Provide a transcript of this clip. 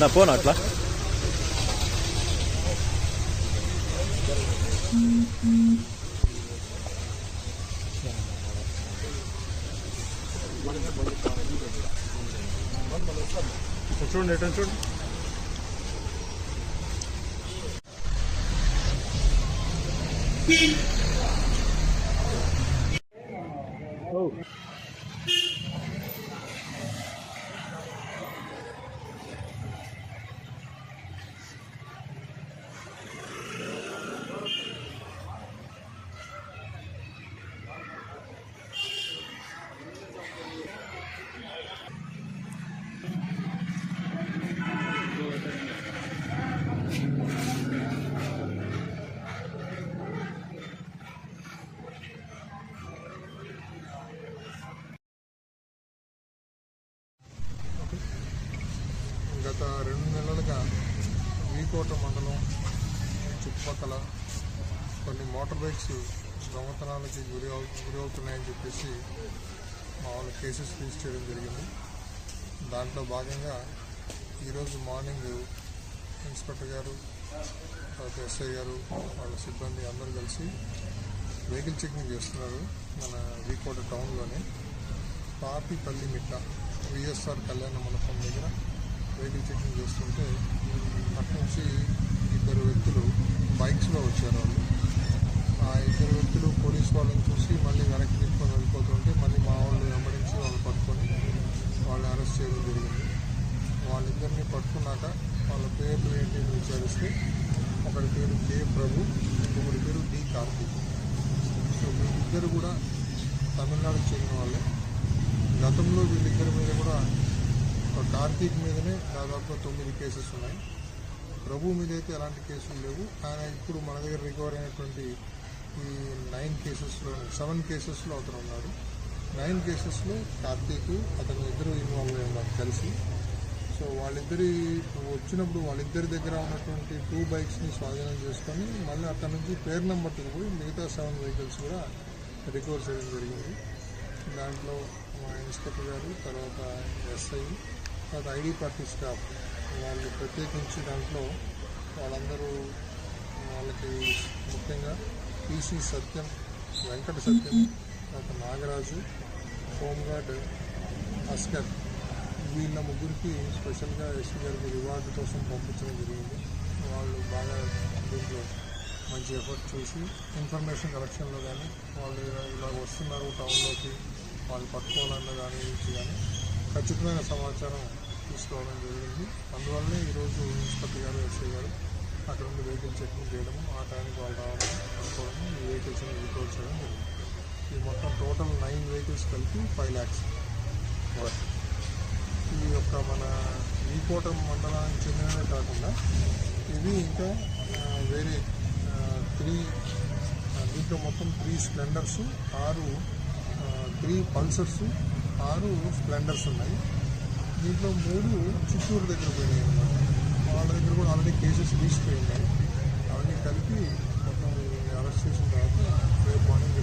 నా పోను అట్లా చూడండి ఎటు చూడండి గత ముఖ్యంగా వీకోట మండలం చుట్టుపక్కల కొన్ని మోటార్ బైక్స్ దొంగతనాలకి గురి గురి అవుతున్నాయని చెప్పేసి మా వాళ్ళు కేసెస్ రిజిస్టర్ చేయడం జరిగింది. దాంట్లో భాగంగా ఈరోజు మార్నింగ్ ఇన్స్పెక్టర్ గారు తర్వాత ఎస్ఐ గారు వాళ్ళ సిబ్బంది అందరూ కలిసి వెహికల్ చెకింగ్ చేస్తున్నారు మన వీకోట టౌన్లోనే. పాపిపల్లి మిట్ట విఎస్ఆర్ కళ్యాణ మండపం దగ్గర వెహికల్ చెకింగ్ చేస్తుంటే అటు నుంచి ఇద్దరు వ్యక్తులు బైక్స్లో వచ్చారు వాళ్ళు. ఆ ఇద్దరు వ్యక్తులు పోలీస్ వాళ్ళని చూసి మళ్ళీ వెనక్కి తీసుకొని వెళ్ళిపోతుంటే మళ్ళీ మా వాళ్ళు వెంబడించి వాళ్ళు పట్టుకొని వాళ్ళని అరెస్ట్ చేయడం జరిగింది. వాళ్ళిద్దరిని పట్టుకున్నాక వాళ్ళ పేర్లు ఏంటి అని విచారిస్తే ఒకరి పేరు కే ప్రభు ఇంకొకరి పేరు డి కార్తీక్ సో వీళ్ళిద్దరు కూడా తమిళనాడుకు చెందిన వాళ్ళే. గతంలో వీళ్ళిద్దరి మీద కూడా ఒక కార్తీక్ మీదనే దాదాపు తొమ్మిది కేసెస్ ఉన్నాయి. ప్రభు మీద అయితే ఎలాంటి కేసులు లేవు. ఆయన ఇప్పుడు మన దగ్గర రికవర్ అయినటువంటి ఈ నైన్ కేసెస్లో సెవెన్ కేసెస్లో అతను ఉన్నాడు. నైన్ కేసెస్లో కార్తీక్ అతను ఇద్దరు ఇన్వాల్వ్ అయ్యారు నాకు కలిసి సో వాళ్ళిద్దరి వచ్చినప్పుడు వాళ్ళిద్దరి దగ్గర ఉన్నటువంటి టూ బైక్స్ని స్వాధీనం చేసుకొని మళ్ళీ అక్కడ నుంచి పేరు నెంబర్తో పోయి మిగతా సెవెన్ వెహికల్స్ కూడా రికవర్ చేయడం జరిగింది. దాంట్లో మా ఇన్స్పెక్టర్ గారు తర్వాత ఎస్ఐ తర్వాత ఐడి పార్టీ స్టాఫ్. వాళ్ళు ప్రత్యేకించి దాంట్లో వాళ్ళందరూ వాళ్ళకి ముఖ్యంగా పీసీ సత్యం వెంకట సత్యం తర్వాత నాగరాజు హోంగార్డ్ అస్కర్ వీళ్ళ ముగ్గురికి స్పెషల్గా ఎస్పీ గారికి రివార్డు కోసం పంపించడం జరిగింది. వాళ్ళు బాగా దీంట్లో మంచి ఎఫర్ట్ చూసి ఇన్ఫర్మేషన్ కలెక్షన్లో కానీ వాళ్ళు ఇలా ఇలా వస్తున్నారు టౌన్లోకి వాళ్ళు పట్టుకోవాలన్న దాని గురించి కానీ ఖచ్చితమైన సమాచారం తీసుకోవడం జరిగింది. అందువల్లనే ఈరోజు ఇన్స్పెక్టర్ గారు ఎస్ఐ గారు అక్కడ నుండి వెహికల్ చెక్కింగ్ చేయడము ఆ టైంకి వాళ్ళు రావడం ఈ వెహికల్స్ని రిపోర్ట్ చేయడం జరిగింది. ఈ మొత్తం టోటల్ నైన్ వెహికల్స్ కలిపి ఫైవ్ ల్యాక్స్. ఈ యొక్క మన ఈకోటం మండలానికి చెందినవే కాకుండా ఇవి ఇంకా వేరే త్రీ దీంట్లో మొత్తం త్రీ స్ప్లెండర్స్ ఆరు త్రీ పల్సర్స్ ఆరు స్ప్లెండర్స్ ఉన్నాయి. దీంట్లో మూడు చిత్తూరు దగ్గర పోయినాయి అన్నమాట. వాళ్ళ దగ్గర కూడా ఆల్రెడీ కేసెస్ రిజిస్టర్ అయి ఉన్నాయి అవన్నీ కలిపి మొత్తం అరెస్ట్ చేసిన తర్వాత రేపు మార్నింగ్